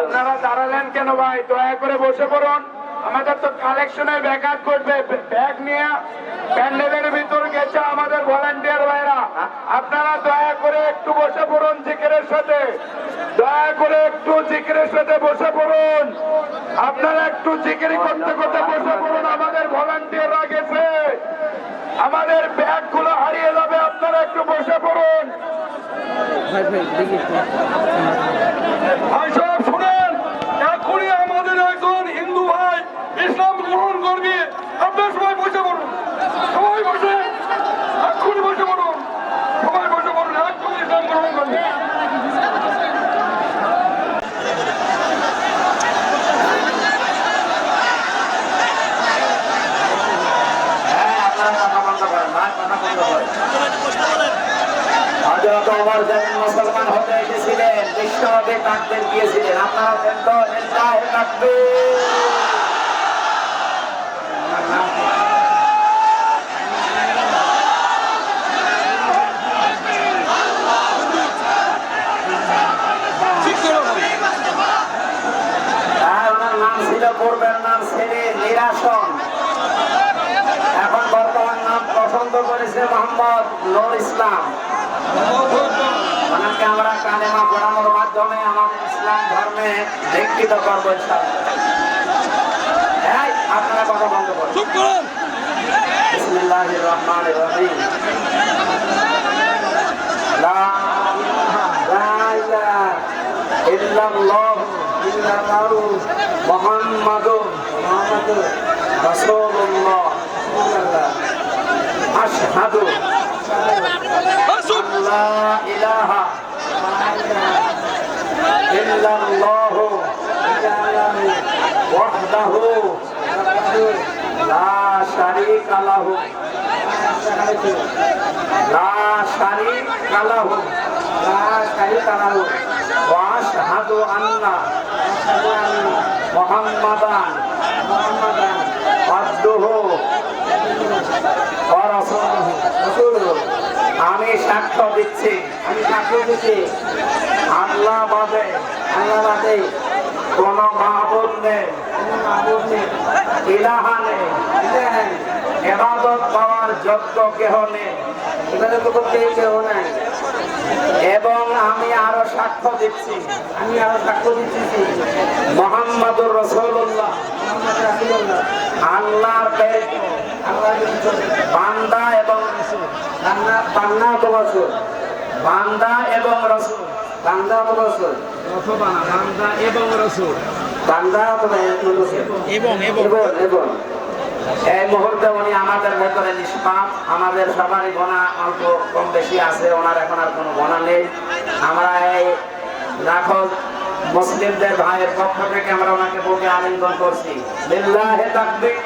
আপনারা দাঁড়ালেন কেন ভাই? দয়া করে বসে পড়ুন। আমাদের তো কালেকশনের ব্যাঘাত করবে ব্যাগ নিয়ে প্যান্ডেলের ভিতর গেছে আমাদের ভলান্টিয়ার ভাইরা। আপনারা দয়া করে একটু বসে পড়ুন জিকিরের সাথে। দয়া করে একটু জিকিরের সাথে বসে পড়ুন। আপনারা একটু জিকিরি করতে করতে বসে পড়ুন। আমাদের ভলান্টিয়াররা গেছে। আমাদের ব্যাগগুলো হারিয়ে যাবে। আপনারা একটু বসে পড়ুন। ভাই শুনেন এখনই আমাদের একজন হিন্দু ভাই ইসলাম গ্রহণ করবে। আপনার সবাই বসে পড়ুন। সবাই বসে। এখনই বসে পড়ুন। সবাই বসে পড়ুন এখনই ইসলাম গ্রহণ করবে। হ্যাঁ কথা বন্ধ করেন ভাই কথা বন্ধ করেন ওমর মুসলমান হতে এসেছিলেন বিশ্বনবী তাকবীর দিয়েছিলেন। আপনারা দেন তো নাম ছিল পূর্বের নাম ছেলে নিরাসন এখন বর্তমান নাম পছন্দ করেছে মোহাম্মদ নুর ইসলাম। ওনাকে আমরা কালেমা পড়ানোর মাধ্যমে আমাদের ইসলাম ধর্মে দীক্ষিত করব। এই, আপনারা কথা বন্ধ করুন। বিসমিল্লাহির রহমানির রহিম। ইল্লাল্লাহু ইল্লাল্লাহু মুহাম্মাদুর মুহাম্মাদুর রাসূলুল্লাহ। আশহাদু। লা ইলাহা ইল্লাল্লাহু ওয়াহদাহু লা শারীকা লাহু লা শারীকা লাহু লা শারীকা লাহু ওয়া আশহাদু আন্না মুহাম্মাদান সাক্ষ্য দিচ্ছি। আমি সাক্ষ্য দিচ্ছি। আল্লাহ বাদে আল্লাহ বাদে। কোন মাহবুব নেই ইলাহা নেই। এবাদত পাওয়ার যোগ্য কেহ নেই। কেহ নাই। এবং আমি আরও সাক্ষ্য দিচ্ছি। আমি আরও সাক্ষ্য দিচ্ছি। মোহাম্মদুর রসুল্লাহ আল্লাহর প্রেরিত, বান্দা এবং বান্দা বান্দা তো রসুল বান্দা এবং রসুল। বান্দা রসুল অথবা বান্দা এবং রসুল। বান্দা অথবা রসুল। এবং এবং। এবং এবং। এই মুহূর্তে উনি আমাদের ভেতরে নিষ্পাপ। আমাদের সবারই গোনা অল্প কম বেশি আছে। ওনার এখন আর কোনো গোনা নেই। আমরা এই লাখো মুসলিমদের ভাইয়ের পক্ষ থেকে আমরা ওনাকে বুকে আলিঙ্গন করছি। তাকবীর।